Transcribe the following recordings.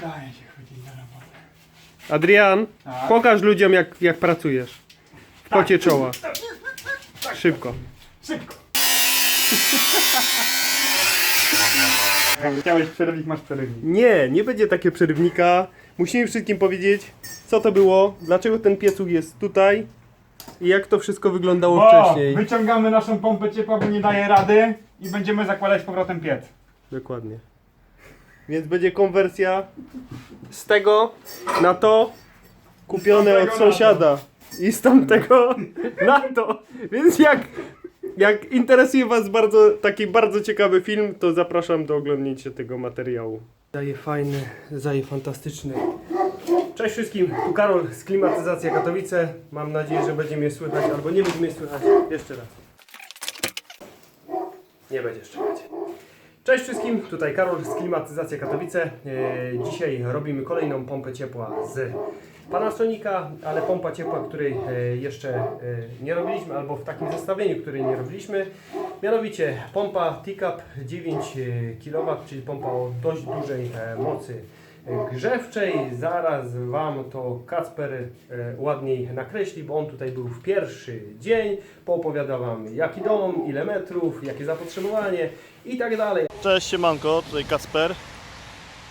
Daje się chodzić na robotę. Adrian, Tak. pokaż ludziom jak, jak pracujesz. W pocie czoła. Szybko. Szybko! Jak chciałeś przerywnik, masz przerywnik. Nie, nie będzie takie przerywnika. Musimy wszystkim powiedzieć, co to było, dlaczego ten piecuch jest tutaj i jak to wszystko wyglądało O, wcześniej. wyciągamy naszą pompę ciepła, bo nie daje rady i będziemy zakładać z powrotem piec. Dokładnie. Więc będzie konwersja z tego na to kupione od sąsiada i z tamtego na to. Więc jak, jak interesuje Was bardzo taki bardzo ciekawy film, to zapraszam do oglądnięcia tego materiału. Daje fajny, daje fantastyczny. Cześć wszystkim, tu Karol z Klimatyzacja Katowice. Mam nadzieję, że będzie mnie słychać, albo nie będzie mnie słychać. Jeszcze raz. Nie będzie szczekać. Cześć wszystkim, tutaj Karol z Klimatyzacja Katowice. E, Dzisiaj robimy kolejną pompę ciepła z Panasonica, ale pompa ciepła, której e, jeszcze e, nie robiliśmy, albo w takim zestawieniu, której nie robiliśmy. Mianowicie pompa TICAP 9 kW, czyli pompa o dość dużej mocy grzewczej. Zaraz Wam to Kacper ładniej nakreśli, bo on tutaj był w pierwszy dzień. Poopowiada Wam jaki dom, ile metrów, jakie zapotrzebowanie i tak dalej. Cześć siemanko, tutaj Kacper.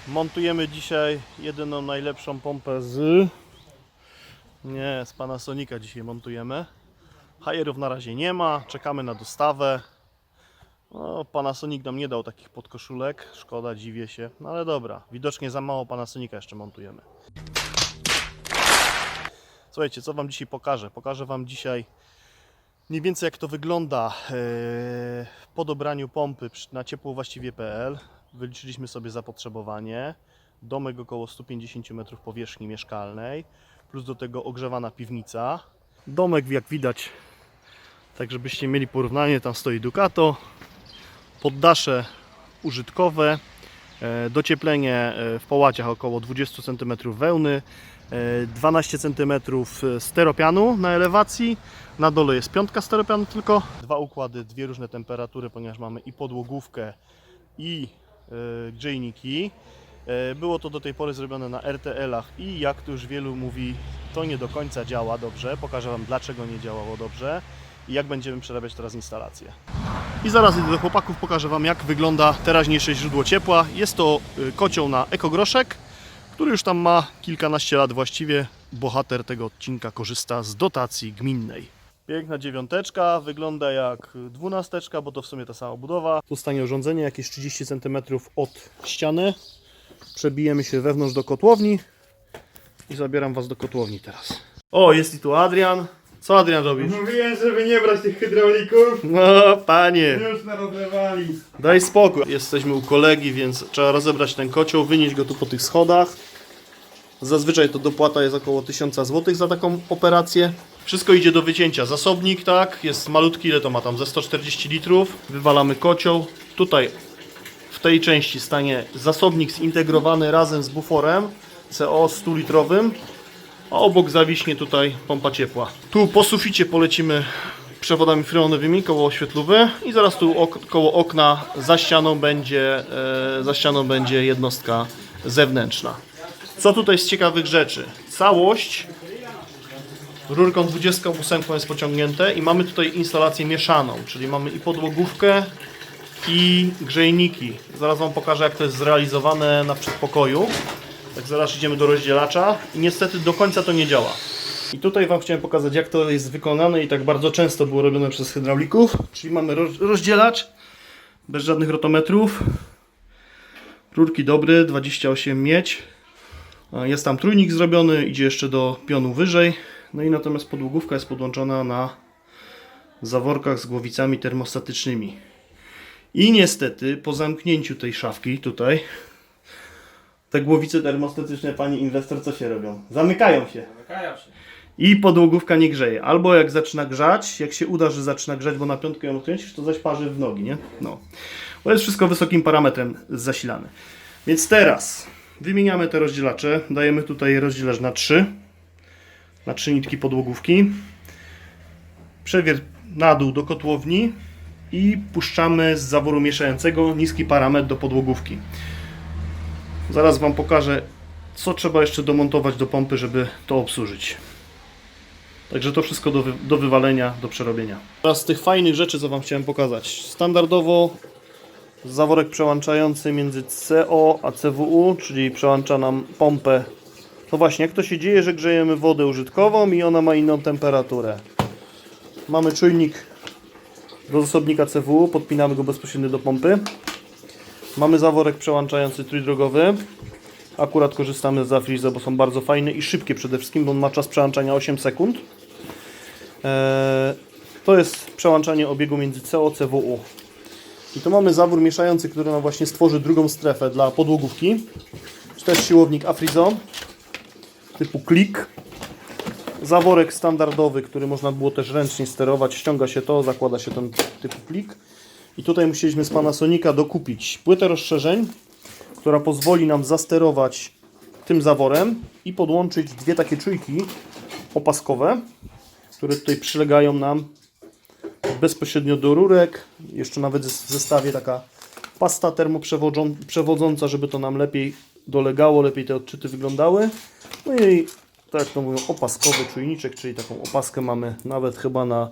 Montujemy dzisiaj jedyną najlepszą pompę z... Nie, z Panasonica dzisiaj montujemy. Hajerów na razie nie ma, czekamy na dostawę. No, Panasonic nam nie dał takich podkoszulek, szkoda, dziwię się. No ale dobra, widocznie za mało Panasonica jeszcze montujemy. Słuchajcie, co Wam dzisiaj pokażę? Pokażę Wam dzisiaj mniej więcej jak to wygląda e, po dobraniu pompy na ciepło właściwie.pl. Wyliczyliśmy sobie zapotrzebowanie. Domek około 150 metrów powierzchni mieszkalnej, plus do tego ogrzewana piwnica. Domek jak widać, tak żebyście mieli porównanie, tam stoi Ducato, poddasze użytkowe, e, docieplenie e, w połaciach około 20 cm wełny, 12 cm steropianu na elewacji, na dole jest piątka steropianu tylko. Dwa układy, dwie różne temperatury, ponieważ mamy i podłogówkę i e, grzejniki. E, Było to do tej pory zrobione na RTL-ach i jak to już wielu mówi, to nie do końca działa dobrze. Pokażę Wam dlaczego nie działało dobrze i jak będziemy przerabiać teraz instalację. I zaraz idę do chłopaków, pokażę Wam jak wygląda teraźniejsze źródło ciepła. Jest to kocioł na ekogroszek, który już tam ma kilkanaście lat właściwie. Bohater tego odcinka korzysta z dotacji gminnej. Piękna dziewiąteczka, wygląda jak dwunasteczka, bo to w sumie ta sama budowa. Tu stanie urządzenie jakieś 30 cm od ściany. Przebijemy się wewnątrz do kotłowni i zabieram Was do kotłowni teraz. O, jest i tu Adrian. Co Adrian robisz? Mówiłem, żeby nie brać tych hydraulików. No, panie. Już narozlewali. Daj spokój. Jesteśmy u kolegi, więc trzeba rozebrać ten kocioł, wynieść go tu po tych schodach. Zazwyczaj to dopłata jest około 1000 zł za taką operację. Wszystko idzie do wycięcia. Zasobnik, tak, jest malutki, ile to ma tam, ze 140 litrów. Wywalamy kocioł. Tutaj w tej części stanie zasobnik zintegrowany razem z buforem CO 100 litrowym. A obok zawiśnie tutaj pompa ciepła. Tu po suficie polecimy przewodami freonowymi koło oświetlówy i zaraz tu ok koło okna za ścianą będzie, e, za ścianą będzie jednostka zewnętrzna. Co tutaj z ciekawych rzeczy? Całość rurką 28 jest pociągnięte i mamy tutaj instalację mieszaną, czyli mamy i podłogówkę i grzejniki. Zaraz Wam pokażę jak to jest zrealizowane na przedpokoju. Tak zaraz idziemy do rozdzielacza i niestety do końca to nie działa. I tutaj Wam chciałem pokazać jak to jest wykonane i tak bardzo często było robione przez hydraulików. Czyli mamy roz- rozdzielacz bez żadnych rotometrów. Rurki dobry, 28 miedź. Jest tam trójnik zrobiony, idzie jeszcze do pionu wyżej. No i natomiast podłogówka jest podłączona na zaworkach z głowicami termostatycznymi. I niestety po zamknięciu tej szafki tutaj te głowice termostatyczne, pani inwestor, co się robią? Zamykają się. Zamykają się. I podłogówka nie grzeje. Albo jak zaczyna grzać, jak się uda, że zaczyna grzać, bo na piątkę ją odkręcisz, to zaś parzy w nogi, nie? No. Bo jest wszystko wysokim parametrem zasilane. Więc teraz wymieniamy te rozdzielacze. Dajemy tutaj rozdzielacz na 3. Na 3 nitki podłogówki. Przewier na dół do kotłowni i puszczamy z zaworu mieszającego niski parametr do podłogówki. Zaraz Wam pokażę, co trzeba jeszcze domontować do pompy, żeby to obsłużyć. Także to wszystko do, wy, do wywalenia, do przerobienia. Teraz z tych fajnych rzeczy, co Wam chciałem pokazać. Standardowo zaworek przełączający między CO a CWU, czyli przełącza nam pompę. No właśnie, jak to się dzieje, że grzejemy wodę użytkową i ona ma inną temperaturę. Mamy czujnik do zasobnika CWU, podpinamy go bezpośrednio do pompy. Mamy zaworek przełączający trójdrogowy. Akurat korzystamy z Zafriza, bo są bardzo fajne i szybkie przede wszystkim, bo on ma czas przełączania 8 sekund. Eee, to jest przełączanie obiegu między CO CWU. I tu mamy zawór mieszający, który nam właśnie stworzy drugą strefę dla podłogówki. Czy też siłownik Afrizo typu klik. Zaworek standardowy, który można było też ręcznie sterować. Ściąga się to, zakłada się ten typu klik. I tutaj musieliśmy z Panasonica dokupić płytę rozszerzeń, która pozwoli nam zasterować tym zaworem i podłączyć dwie takie czujki opaskowe, które tutaj przylegają nam bezpośrednio do rurek. Jeszcze nawet w zestawie taka pasta termoprzewodząca, żeby to nam lepiej dolegało, lepiej te odczyty wyglądały. No i tak to mówią, opaskowy czujniczek, czyli taką opaskę mamy nawet chyba na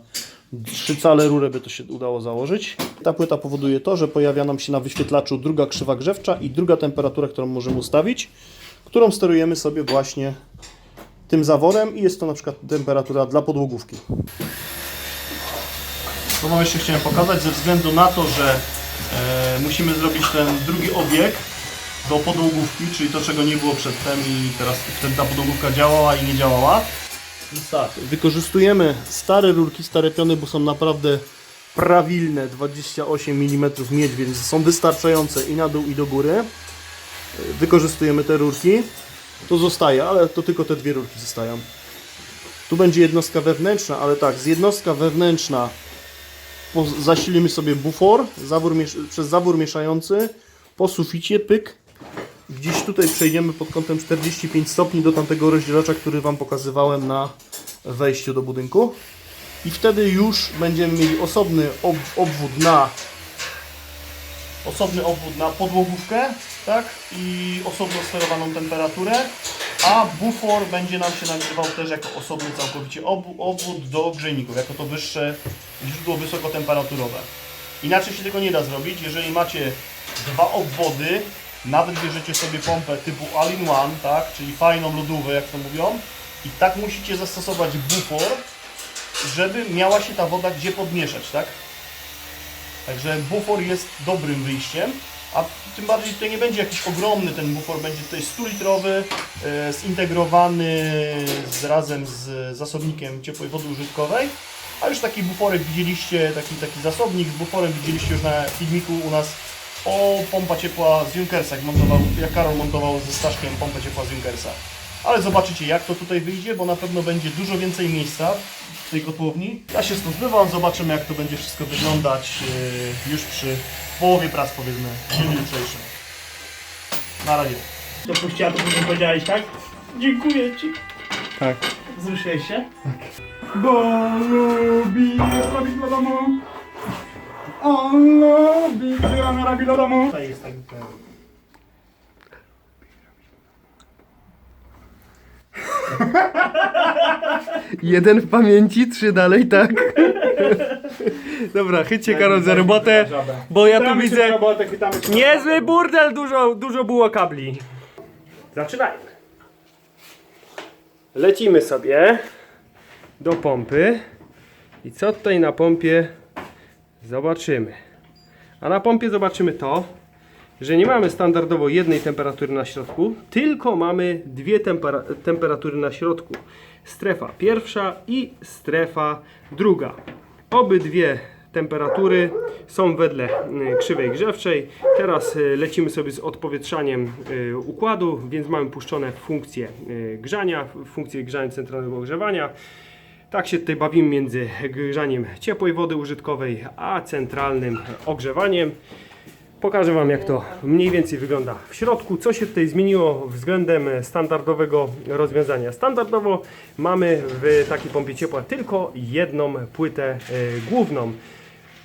trzy cale rurę by to się udało założyć. Ta płyta powoduje to, że pojawia nam się na wyświetlaczu druga krzywa grzewcza i druga temperatura, którą możemy ustawić, którą sterujemy sobie właśnie tym zaworem i jest to na przykład temperatura dla podłogówki. To wam jeszcze chciałem pokazać ze względu na to, że e, musimy zrobić ten drugi obieg do podłogówki, czyli to czego nie było przedtem i teraz ta podłogówka działała i nie działała. Tak, wykorzystujemy stare rurki, stare piony, bo są naprawdę prawilne, 28 mm miedź, więc są wystarczające i na dół i do góry. Wykorzystujemy te rurki. To zostaje, ale to tylko te dwie rurki zostają. Tu będzie jednostka wewnętrzna, ale tak, z jednostka wewnętrzna zasilimy sobie bufor zawór przez zawór mieszający po suficie, pyk. Gdzieś tutaj przejdziemy pod kątem 45 stopni do tamtego rozdzielacza, który Wam pokazywałem na wejściu do budynku. I wtedy już będziemy mieli osobny ob obwód na osobny obwód na podłogówkę, tak? I osobno sterowaną temperaturę, a bufor będzie nam się nagrywał też jako osobny całkowicie obwód do grzejników, jako to wyższe źródło wysokotemperaturowe. Inaczej się tego nie da zrobić, jeżeli macie dwa obwody, nawet bierzecie sobie pompę typu all-in-one, tak? Czyli fajną lodówkę, jak to mówią, i tak musicie zastosować bufor, żeby miała się ta woda gdzie podmieszać, tak? Także bufor jest dobrym wyjściem, a tym bardziej tutaj nie będzie jakiś ogromny ten bufor, będzie tutaj 100-litrowy, e, zintegrowany z, razem z zasobnikiem ciepłej wody użytkowej. A już taki buforek widzieliście, taki, taki zasobnik z buforem widzieliście już na filmiku u nas o pompa ciepła z Junkersa, jak, montował, jak Karol montował ze Staszkiem pompę ciepła z Junkersa. Ale zobaczycie jak to tutaj wyjdzie, bo na pewno będzie dużo więcej miejsca w tej kotłowni. Ja się stąd zbywam, zobaczymy jak to będzie wszystko wyglądać yy, już przy połowie prac powiedzmy w dniu jutrzejszym. Na razie. Dopuściła to, co powiedziałeś, tak? Dziękuję Ci. Tak. Wzruszyłeś się? Bo lubi robić do domu. On lubi, robi do domu. Tutaj jest tak. Jeden w pamięci, trzy dalej, tak? Dobra, chyćcie Karol za robotę, bo ja tu Witamy cię na widzę robotę, witamy cię na niezły burdel, dużo, dużo było kabli. Zaczynajmy. Lecimy sobie do pompy i co tutaj na pompie zobaczymy. A na pompie zobaczymy to, że nie mamy standardowo jednej temperatury na środku, tylko mamy dwie tempera temperatury na środku. Strefa pierwsza i strefa druga. Obydwie temperatury są wedle y, krzywej grzewczej. Teraz y, lecimy sobie z odpowietrzaniem y, układu, więc mamy puszczone funkcje grzania, funkcję grzania centralnego ogrzewania. Tak się tutaj bawimy między grzaniem ciepłej wody użytkowej, a centralnym ogrzewaniem. Pokażę Wam jak to mniej więcej wygląda w środku. Co się tutaj zmieniło względem standardowego rozwiązania. Standardowo mamy w takiej pompie ciepła tylko jedną płytę e, główną.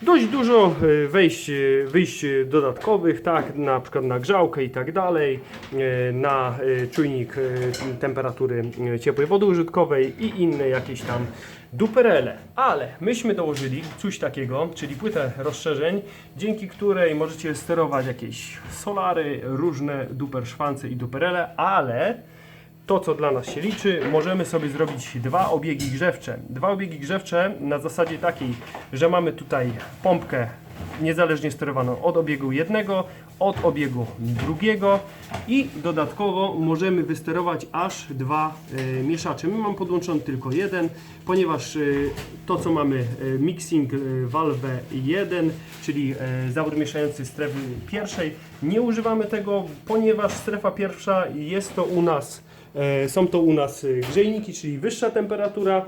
Dość dużo e, wejść, e, wyjść dodatkowych, tak, na przykład na grzałkę i tak dalej, e, na czujnik temperatury ciepłej wody użytkowej i inne jakieś tam duperele. Ale myśmy dołożyli coś takiego, czyli płytę rozszerzeń, dzięki której możecie sterować jakieś solary, różne duper szwance i duperele, ale to, co dla nas się liczy, możemy sobie zrobić dwa obiegi grzewcze. Dwa obiegi grzewcze na zasadzie takiej, że mamy tutaj pompkę niezależnie sterowaną od obiegu jednego, od obiegu drugiego i dodatkowo możemy wysterować aż dwa e, mieszacze. My mam podłączony tylko jeden, ponieważ e, to co mamy e, mixing e, valve 1, czyli zawór mieszający strefy pierwszej, nie używamy tego, ponieważ strefa pierwsza jest to u nas Są to u nas e, grzejniki, czyli wyższa temperatura,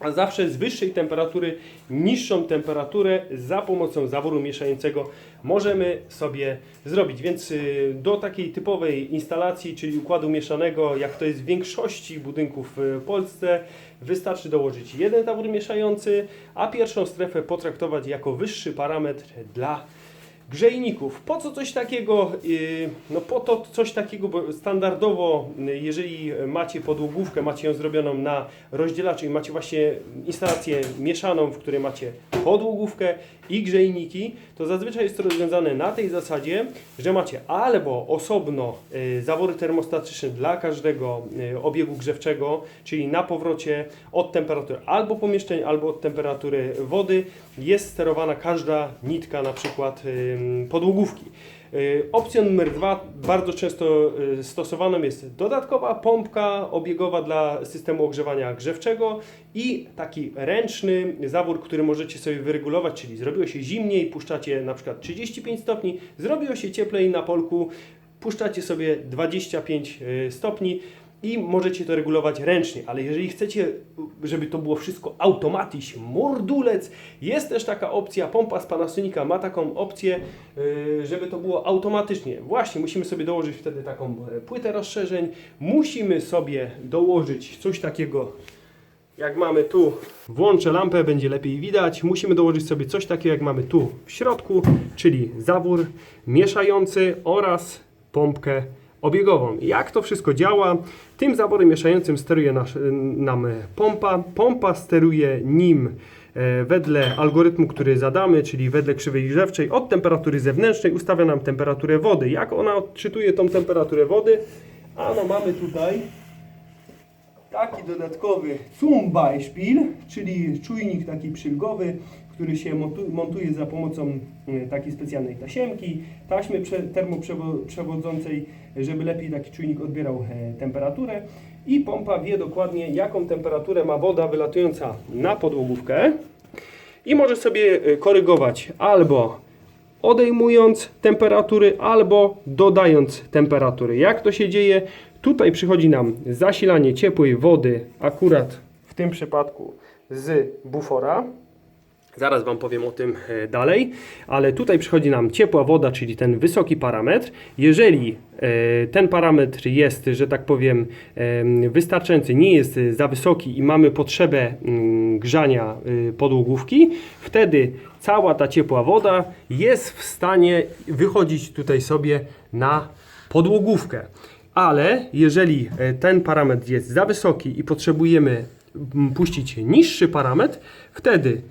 a zawsze z wyższej temperatury niższą temperaturę za pomocą zaworu mieszającego możemy sobie zrobić. Więc y, do takiej typowej instalacji, czyli układu mieszanego, jak to jest w większości budynków w Polsce, wystarczy dołożyć jeden zawór mieszający, a pierwszą strefę potraktować jako wyższy parametr dla grzejników. Po co coś takiego? Yy, No po to coś takiego, bo standardowo, yy, jeżeli macie podłogówkę, macie ją zrobioną na rozdzielaczu i macie właśnie instalację mieszaną, w której macie podłogówkę i grzejniki, to zazwyczaj jest to rozwiązane na tej zasadzie, że macie albo osobno yy, zawory termostatyczne dla każdego obiegu grzewczego, czyli na powrocie od temperatury albo pomieszczeń, albo od temperatury wody jest sterowana każda nitka na przykład podłogówki. Y, Opcją numer dwa, bardzo często y, stosowaną jest dodatkowa pompka obiegowa dla systemu ogrzewania grzewczego i taki ręczny zawór, który możecie sobie wyregulować, czyli zrobiło się zimniej, puszczacie na przykład 35 stopni, zrobiło się cieplej na polku, puszczacie sobie 25 y, stopni i możecie to regulować ręcznie, ale jeżeli chcecie, żeby to było wszystko automatyś, mordulec, jest też taka opcja, pompa z Panasonica ma taką opcję, yy, żeby to było automatycznie. Właśnie, musimy sobie dołożyć wtedy taką e, płytę rozszerzeń, musimy sobie dołożyć coś takiego, jak mamy tu, włączę lampę, będzie lepiej widać. Musimy dołożyć sobie coś takiego, jak mamy tu w środku, czyli zawór mieszający oraz pompkę obiegową. Jak to wszystko działa? Tym zaworem mieszającym steruje nasz, nam pompa. Pompa steruje nim e, wedle algorytmu, który zadamy, czyli wedle krzywej grzewczej od temperatury zewnętrznej ustawia nam temperaturę wody. Jak ona odczytuje tą temperaturę wody? Ano mamy tutaj taki dodatkowy zum Beispiel, czyli czujnik taki przylgowy, który się montu- montuje za pomocą e, takiej specjalnej tasiemki, taśmy prze- termoprzewodzącej, żeby lepiej taki czujnik odbierał e, temperaturę i pompa wie dokładnie jaką temperaturę ma woda wylatująca na podłogówkę i może sobie e, korygować albo odejmując temperatury albo dodając temperatury. Jak to się dzieje? Tutaj przychodzi nam zasilanie ciepłej wody, akurat w tym przypadku z bufora. Zaraz Wam powiem o tym e, dalej, ale tutaj przychodzi nam ciepła woda, czyli ten wysoki parametr. Jeżeli e, ten parametr jest, że tak powiem, em, wystarczający, nie jest za wysoki i mamy potrzebę mm, grzania e, podłogówki, wtedy cała ta ciepła woda jest w stanie wychodzić tutaj sobie na podłogówkę. Ale jeżeli e, ten parametr jest za wysoki i potrzebujemy mm, puścić niższy parametr, wtedy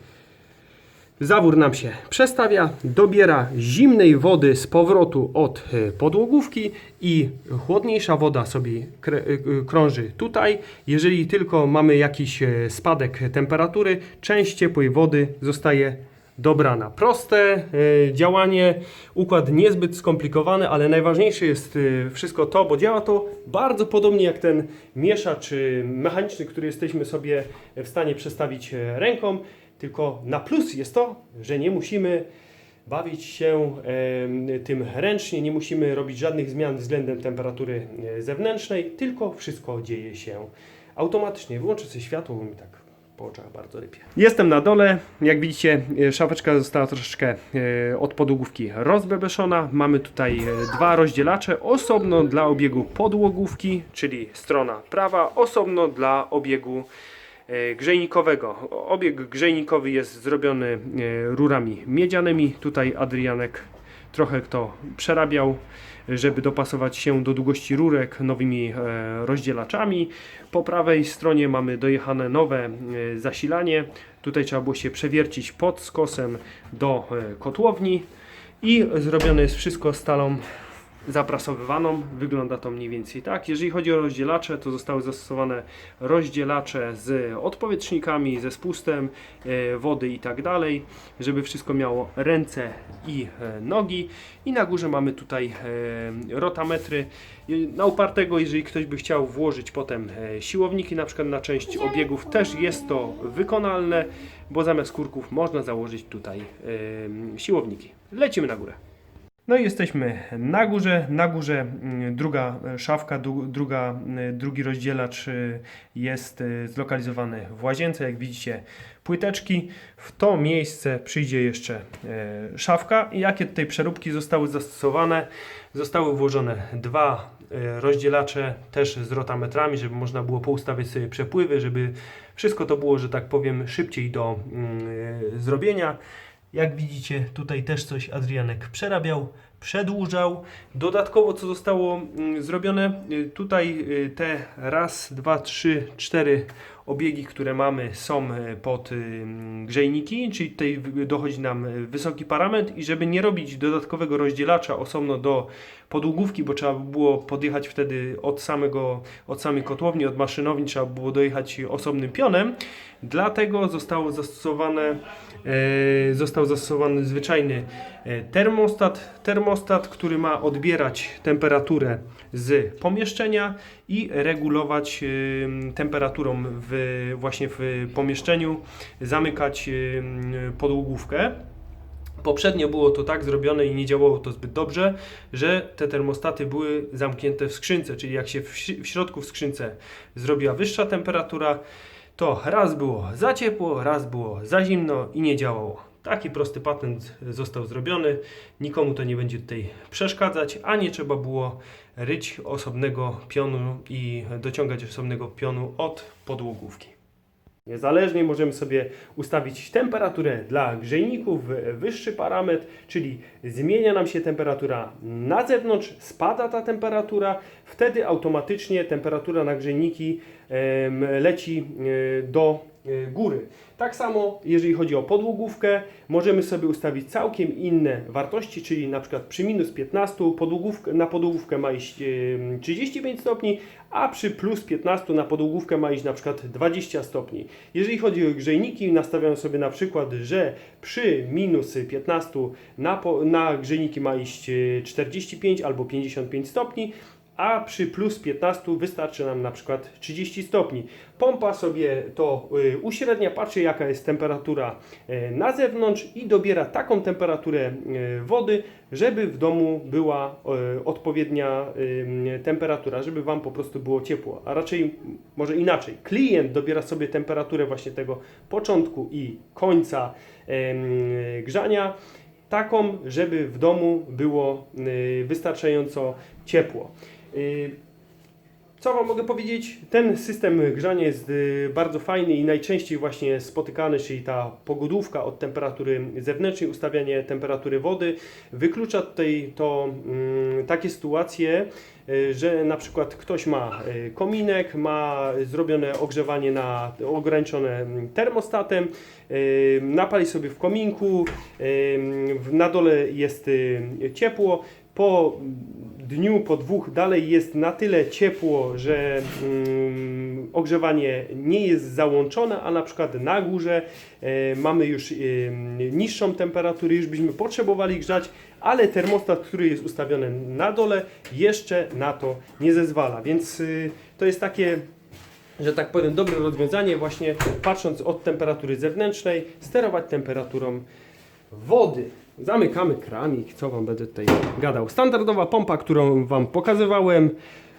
Zawór nam się przestawia, dobiera zimnej wody z powrotu od e, podłogówki i chłodniejsza woda sobie e, krąży tutaj. Jeżeli tylko mamy jakiś e, spadek temperatury, część ciepłej wody zostaje dobrana. Proste działanie, układ niezbyt skomplikowany, ale najważniejsze jest wszystko to, bo działa to bardzo podobnie jak ten mieszacz mechaniczny, który jesteśmy sobie w stanie przestawić ręką. Tylko na plus jest to, że nie musimy bawić się tym ręcznie, nie musimy robić żadnych zmian względem temperatury e, zewnętrznej, tylko wszystko dzieje się automatycznie. Wyłączę sobie światło, bo mi tak po oczach bardzo rypie. Jestem na dole. Jak widzicie, e, szafeczka została troszeczkę e, od podłogówki rozbebeszona. Mamy tutaj dwa rozdzielacze. Osobno dla obiegu podłogówki, czyli strona prawa, osobno dla obiegu grzejnikowego. Obieg grzejnikowy jest zrobiony e, rurami miedzianymi. Tutaj Adrianek trochę to przerabiał, żeby dopasować się do długości rurek nowymi e, rozdzielaczami. Po prawej stronie mamy dojechane nowe e, zasilanie. Tutaj trzeba było się przewiercić pod skosem do e, kotłowni i zrobione jest wszystko stalą zaprasowywaną. Wygląda to mniej więcej tak. Jeżeli chodzi o rozdzielacze, to zostały zastosowane rozdzielacze z odpowietrznikami, ze spustem e, wody i tak dalej, żeby wszystko miało ręce i e, nogi. I na górze mamy tutaj e, rotametry. Na upartego, jeżeli ktoś by chciał włożyć potem siłowniki, na przykład na część obiegów, też jest to wykonalne, bo zamiast kurków można założyć tutaj siłowniki. Lecimy na górę. No i jesteśmy na górze. Na górze mm, druga szafka, druga, y, drugi rozdzielacz y, jest y, zlokalizowany w łazience. Jak widzicie, płyteczki. W to miejsce przyjdzie jeszcze e, szafka. I jakie tutaj przeróbki zostały zastosowane? Zostały włożone dwa e, rozdzielacze też z rotametrami, żeby można było poustawiać sobie przepływy, żeby wszystko to było, że tak powiem, szybciej do mm, e, zrobienia. Jak widzicie, tutaj też coś Adrianek przerabiał, przedłużał. Dodatkowo, co zostało mm, zrobione, y, tutaj y, te raz, dwa, trzy, cztery obiegi, które mamy, są y, pod mm, grzejniki, czyli tutaj dochodzi nam wysoki parametr i żeby nie robić dodatkowego rozdzielacza osobno do podłogówki, bo trzeba by było podjechać wtedy od samego, od samej kotłowni, od maszynowni, trzeba było dojechać osobnym pionem. Dlatego zostało zastosowane, został zastosowany zwyczajny e, termostat, termostat, który ma odbierać temperaturę z pomieszczenia i regulować e, temperaturą w, właśnie w pomieszczeniu, zamykać e, podłogówkę. Poprzednio było to tak zrobione i nie działało to zbyt dobrze, że te termostaty były zamknięte w skrzynce, czyli jak się w, środku w skrzynce zrobiła wyższa temperatura, to raz było za ciepło, raz było za zimno i nie działało. Taki prosty patent został zrobiony, nikomu to nie będzie tutaj przeszkadzać, a nie trzeba było ryć osobnego pionu i dociągać osobnego pionu od podłogówki. Niezależnie możemy sobie ustawić temperaturę dla grzejników, wyższy parametr, czyli zmienia nam się temperatura na zewnątrz, spada ta temperatura, wtedy automatycznie temperatura na grzejniki leci e, do e, góry. Tak samo jeżeli chodzi o podłogówkę, możemy sobie ustawić całkiem inne wartości, czyli na przykład przy minus 15 podłogówkę, na podłogówkę ma iść em, 35 stopni, a przy plus 15 na podłogówkę ma iść na przykład 20 stopni. Jeżeli chodzi o grzejniki, nastawiam sobie na przykład, że przy minus 15 na, na grzejniki ma iść e, 45 albo 55 stopni, a przy plus 15 wystarczy nam na przykład 30 stopni. Pompa sobie to y, uśrednia, patrzy jaka jest temperatura y, na zewnątrz i dobiera taką temperaturę y, wody, żeby w domu była odpowiednia temperatura, żeby Wam po prostu było ciepło. A raczej może inaczej, klient dobiera sobie temperaturę właśnie tego początku i końca grzania taką, żeby w domu było wystarczająco ciepło. Y, Co Wam mogę powiedzieć? Ten system grzania jest y, bardzo fajny i najczęściej właśnie spotykany, czyli ta pogodówka od temperatury zewnętrznej, ustawianie temperatury wody. Wyklucza tutaj to mm, takie sytuacje, y, że na przykład ktoś ma kominek, ma zrobione ogrzewanie na ograniczone termostatem, napali sobie w kominku, na dole jest ciepło, po dniu, po dwóch dalej jest na tyle ciepło, że mm, ogrzewanie nie jest załączone, a na przykład na górze e, mamy już e, niższą temperaturę, już byśmy potrzebowali grzać, ale termostat, który jest ustawiony na dole, jeszcze na to nie zezwala. Więc y, to jest takie że tak powiem, dobre rozwiązanie, właśnie patrząc od temperatury zewnętrznej, sterować temperaturą wody. Zamykamy kranik, co Wam będę tutaj gadał. Standardowa pompa, którą Wam pokazywałem.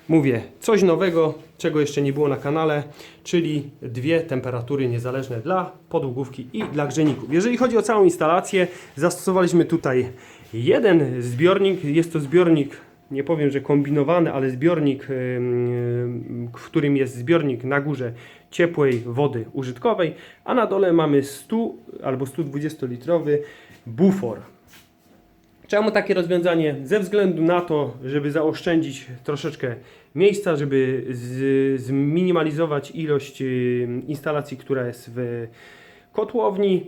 Mówię, coś nowego, czego jeszcze nie było na kanale, czyli dwie temperatury niezależne dla podłogówki i dla grzejników. Jeżeli chodzi o całą instalację, zastosowaliśmy tutaj jeden zbiornik. Jest to zbiornik nie powiem, że kombinowany, ale zbiornik, w którym jest zbiornik na górze ciepłej wody użytkowej, a na dole mamy 100 albo 120 litrowy bufor. Czemu takie rozwiązanie? Ze względu na to, żeby zaoszczędzić troszeczkę miejsca, żeby zminimalizować ilość instalacji, która jest w kotłowni.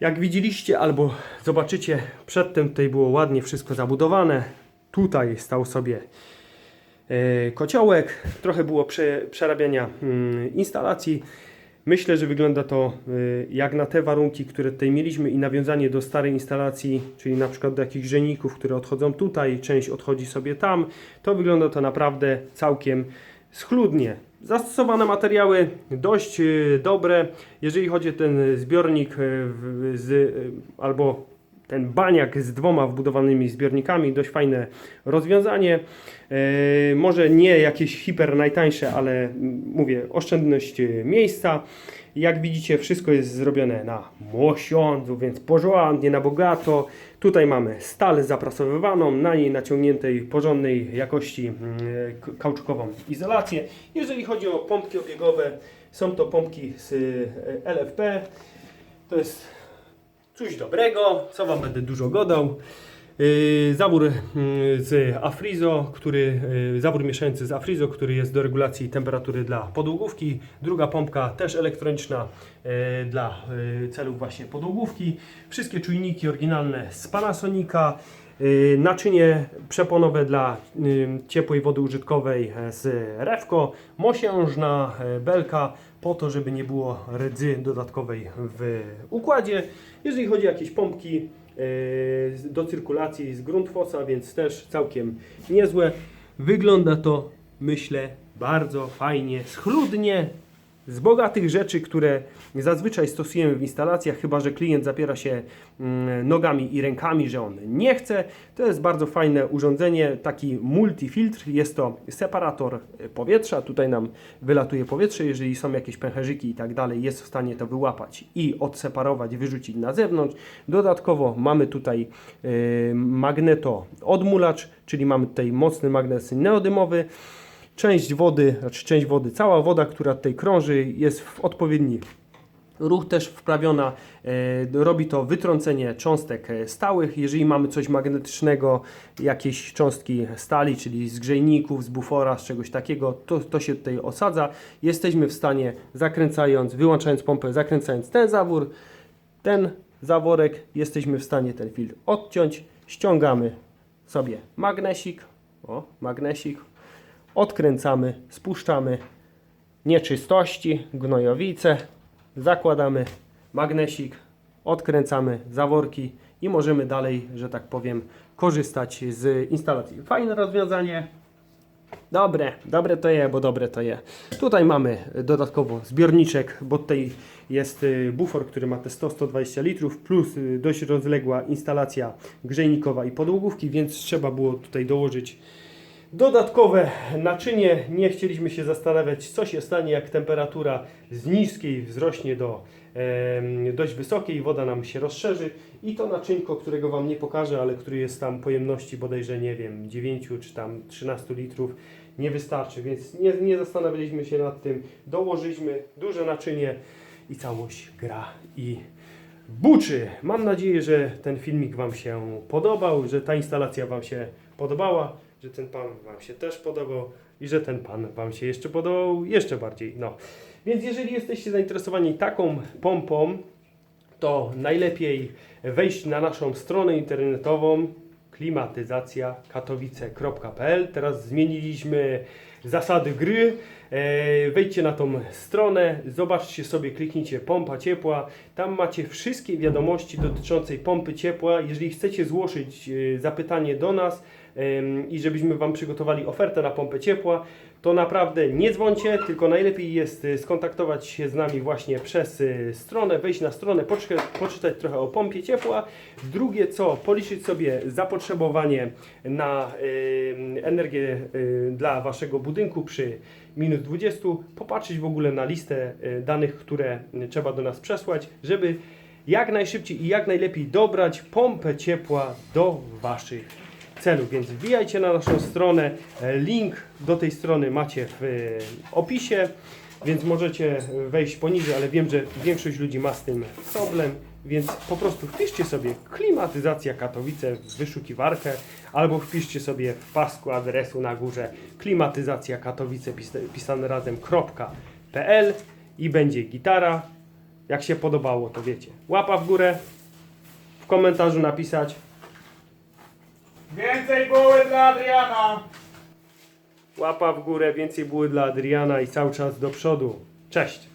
Jak widzieliście albo zobaczycie, przedtem tutaj było ładnie wszystko zabudowane. Tutaj stał sobie e, kociołek, trochę było prze, przerabiania mm, instalacji. Myślę, że wygląda to y, jak na te warunki, które tutaj mieliśmy i nawiązanie do starej instalacji, czyli na przykład do jakichś żeników, które odchodzą tutaj, część odchodzi sobie tam, to wygląda to naprawdę całkiem schludnie. Zastosowane materiały dość y, dobre. Jeżeli chodzi o ten zbiornik z, albo ten baniak z dwoma wbudowanymi zbiornikami, dość fajne rozwiązanie. E, może nie jakieś hiper najtańsze, ale mm, mówię, oszczędność e, miejsca. Jak widzicie, wszystko jest zrobione na mosiądzu, więc porządnie, na bogato. Tutaj mamy stal zaprasowywaną, na niej naciągniętej porządnej jakości mm, kauczukową izolację. Jeżeli chodzi o pompki obiegowe, są to pompki z e, LFP. To jest coś dobrego, co Wam będę dużo godał. Yy, Zawór yy, z Afrizo, który, yy, zawór mieszający z Afrizo, który jest do regulacji temperatury dla podłogówki. Druga pompka też elektroniczna dla celów właśnie podłogówki. Wszystkie czujniki oryginalne z Panasonica. Naczynie przeponowe dla ciepłej wody użytkowej e, z Rewko. Mosiężna e, belka po to, żeby nie było rdzy dodatkowej w układzie. Jeżeli chodzi o jakieś pompki do cyrkulacji z Grundfossa, więc też całkiem niezłe. Wygląda to, myślę, bardzo fajnie, schludnie, z bogatych rzeczy, które zazwyczaj stosujemy w instalacjach, chyba że klient zapiera się mm, nogami i rękami, że on nie chce. To jest bardzo fajne urządzenie, taki multifiltr. Jest to separator powietrza. Tutaj nam wylatuje powietrze, jeżeli są jakieś pęcherzyki i tak dalej, jest w stanie to wyłapać i odseparować, wyrzucić na zewnątrz. Dodatkowo mamy tutaj y, magneto odmulacz, czyli mamy tutaj mocny magnes neodymowy. Część wody, znaczy część wody, cała woda, która tutaj krąży, jest w odpowiedni ruch też wprawiona. E, robi to wytrącenie cząstek e, stałych. Jeżeli mamy coś magnetycznego, jakieś cząstki stali, czyli z grzejników, z bufora, z czegoś takiego, to, to się tutaj osadza. Jesteśmy w stanie zakręcając, wyłączając pompę, zakręcając ten zawór, ten zaworek, jesteśmy w stanie ten filtr odciąć. Ściągamy sobie magnesik, o, magnesik, odkręcamy, spuszczamy nieczystości, gnojowice, zakładamy magnesik, odkręcamy zaworki i możemy dalej, że tak powiem, korzystać z instalacji. Fajne rozwiązanie. Dobre, dobre to je, bo dobre to je. Tutaj mamy dodatkowo zbiorniczek, bo tutaj jest y, bufor, który ma te 100-120 litrów, plus y, dość rozległa instalacja grzejnikowa i podłogówki, więc trzeba było tutaj dołożyć Dodatkowe naczynie, nie chcieliśmy się zastanawiać, co się stanie, jak temperatura z niskiej wzrośnie do em, dość wysokiej, woda nam się rozszerzy i to naczynko, którego Wam nie pokażę, ale który jest tam pojemności bodajże, nie wiem, 9 czy tam 13 litrów, nie wystarczy, więc nie, nie zastanawialiśmy się nad tym, dołożyliśmy duże naczynie i całość gra i buczy. Mam nadzieję, że ten filmik Wam się podobał, że ta instalacja Wam się podobała, że ten Pan Wam się też podobał i że ten Pan Wam się jeszcze podobał jeszcze bardziej. No. Więc jeżeli jesteście zainteresowani taką pompą, to najlepiej wejść na naszą stronę internetową klimatyzacjakatowice.pl. Teraz zmieniliśmy zasady gry. E, Wejdźcie na tą stronę, zobaczcie sobie, kliknijcie pompa ciepła. Tam macie wszystkie wiadomości dotyczące pompy ciepła. Jeżeli chcecie złożyć e, zapytanie do nas i żebyśmy Wam przygotowali ofertę na pompę ciepła, to naprawdę nie dzwońcie, tylko najlepiej jest e, skontaktować się z nami właśnie przez e, stronę, wejść na stronę, poczytać, poczytać trochę o pompie ciepła. Drugie co, policzyć sobie zapotrzebowanie na energię e, dla Waszego budynku przy minus 20, popatrzeć w ogóle na listę danych, które trzeba do nas przesłać, żeby jak najszybciej i jak najlepiej dobrać pompę ciepła do Waszych Więc wbijajcie na naszą stronę. E, Link do tej strony macie w e, opisie, więc możecie wejść poniżej, ale wiem, że większość ludzi ma z tym problem. Więc po prostu wpiszcie sobie klimatyzacja Katowice w wyszukiwarkę albo wpiszcie sobie w pasku adresu na górze klimatyzacja Katowice pis- pisane razem.pl i będzie gitara. Jak się podobało, to wiecie. Łapa w górę, w komentarzu napisać. Więcej buły dla Adriana! Łapa w górę, więcej były dla Adriana i cały czas do przodu. Cześć!